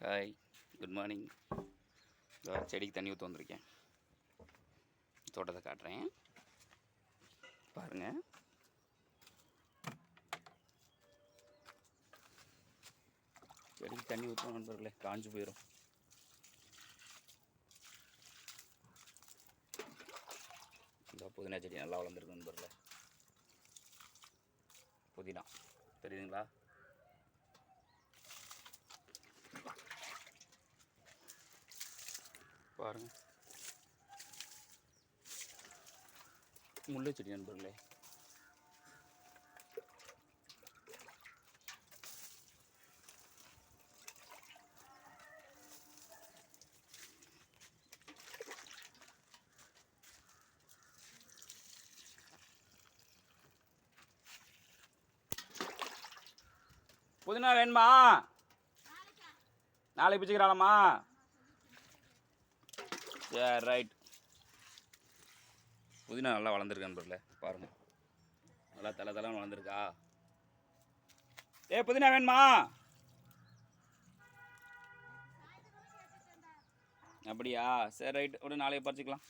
Hi good morning செடிக்கு தண்ணி ஊற்ற வந்திருக்கேன். தோட்டத்தை காட்டுறேன். பாருங்கள் செடிக்கு தண்ணி ஊற்ற நண்பர்களே. காஞ்சு போயிடும் இந்த புதினா செடி நல்லா வளர்ந்துருக்கு நண்பர்களே. புதினா. தெரியுதுங்களா? பாருங்க. முல்லை செடி நண்பர்களே. புதினா வேணுமா? நாளைக்கு பிச்சுக்கிறாளம்மா. ரைட் புதினா நல்லா வளர்ந்துருக்கு நண்பர்களே பாருங்கள் நல்லா தலை தலை வளர்ந்துருக்கா? ஏ புதினா வேணுமா? அப்படியா? சரி ரைட் உடனே நாளைக்கு பறிச்சிக்கலாம்.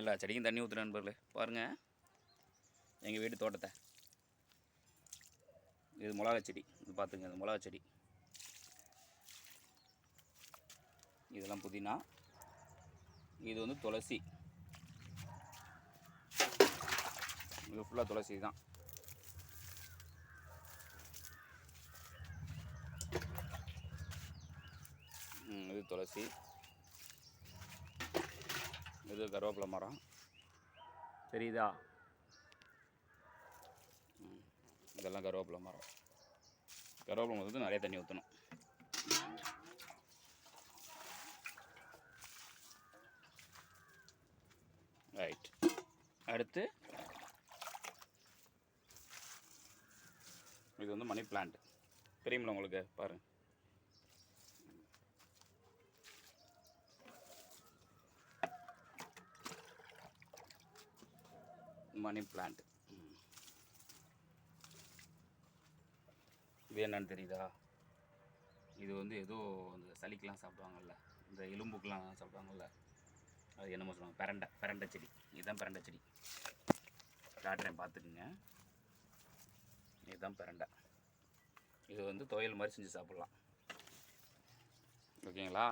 எல்லா செடிக்கும் தண்ணி ஊற்றுற நண்பர்களே. பாருங்கள் எங்கள் வீட்டு தோட்டத்தை. இது மிளகா செடி. இது பார்த்துங்க இது மிளகா செடி. இதெல்லாம் புதினா. இது வந்து துளசி. இது ஃபுல்லாக துளசி தான். இது துளசி. இது கருவேப்பிலை மரம். தெரியுதா? இதெல்லாம் கருவேப்பிலை மரம். கருவேப்பிலை வந்து நிறைய தண்ணி ஊற்றணும் ரைட் அடுத்து இது வந்து மணி பிளான்ட் தெரியுமில்ல உங்களுக்கு? பாருங்கள் மணி பிளான்ட் இது என்னன்னு தெரியுதா? இது வந்து ஏதோ இந்த சளிக்கெலாம் சாப்பிடுவாங்கல்ல. இந்த எலும்புக்கெலாம் சாப்பிடுவாங்கல்ல. அது என்னமோ சொல்லுவாங்க பரண்டை பரண்டை செடி. இதுதான் பரண்டை செடி. காட்டுறேன் பார்த்துக்குங்க. இதுதான் பிரண்டை. இது வந்து துவையல் மாதிரி செஞ்சு சாப்பிட்லாம். ஓகேங்களா?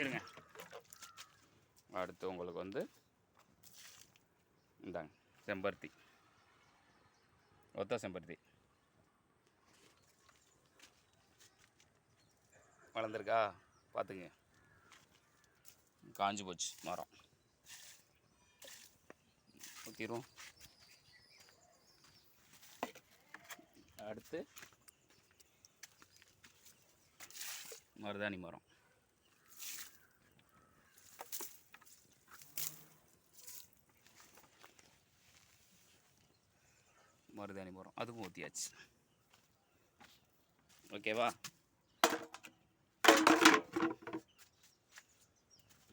இருங்க. அடுத்து உங்களுக்கு வந்து இந்தாங்க செம்பருத்தி. ஒத்த செம்பருத்தி. வளர்ந்துருக்கா? பார்த்துங்க காஞ்சி போச்சு மரம். ஊற்றிடுவோம் அடுத்து மருதாணி மரம். மருதாணி மரம். அதுக்கும் ஊற்றியாச்சு ஓகேவா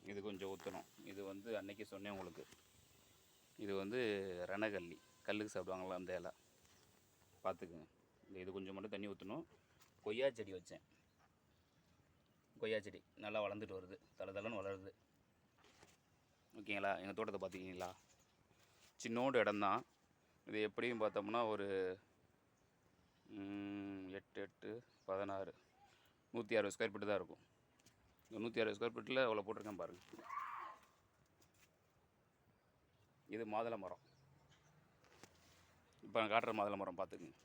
இது கொஞ்சம் ஊற்றணும் இது வந்து அன்னைக்கு சொன்னேன் உங்களுக்கு. இது வந்து ரணகல்லி. கல்லுக்கு சாப்பிடுவாங்களா அந்த இலை. பார்த்துக்குங்க. இந்த இது கொஞ்சம் மட்டும் தண்ணி ஊற்றணும் கொய்யா செடி வச்சேன். கொய்யா செடி நல்லா வளர்ந்துட்டு வருது. தலை தலைன்னு வளருது. ஓகேங்களா? எங்கள் தோட்டத்தை பார்த்துக்கிங்களா சின்னோண்டு இடம்தான் இது எப்படியும் பார்த்தோம்னா ஒரு எட்டு எட்டு பதினாறு. நூற்றி அறுபது ஸ்கொயர் ஃபீட்டு தான் இருக்கும். நூற்றி அறுபது ஸ்கொயர் ஃபீட்டில் அவ்வளோ போட்டிருக்கேன் பாருங்கள் இது மாதுளை மரம். இப்போ நான் காட்டுற மாதுளை மரம் பார்த்துக்குங்க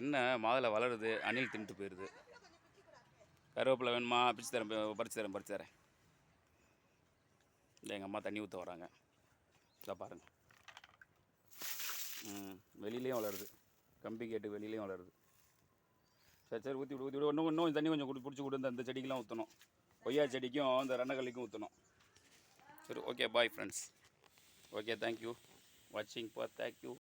என்ன மாதுளை வளருது அணில் தின்ட்டு போயிடுது கருவேப்பிலை வேணுமா பிச்சு தரேன் பறித்து பறிச்சு தரேன் பறிச்சு தரேன். இல்லை எங்கள் அம்மா தண்ணி ஊற்ற வராங்க. இதை பாருங்கள் ம் வெளியிலையும் வளருது. கம்பி கேட்டு வெளியிலையும் வளருது. சரி சரி ஊற்றி விடு ஊற்றி விடு. இன்னும் இன்னும் தண்ணி கொஞ்சம் பிடிச்சி கொடுத்து இந்த செடிக்கெலாம் ஊற்றணும் கொய்யா செடிக்கும் இந்த ரெண்டக்கல்லிக்கும் ஊற்றணும் சரி okay bye friends okay thank you வாட்சிங் ஃபார் தேங்க்யூ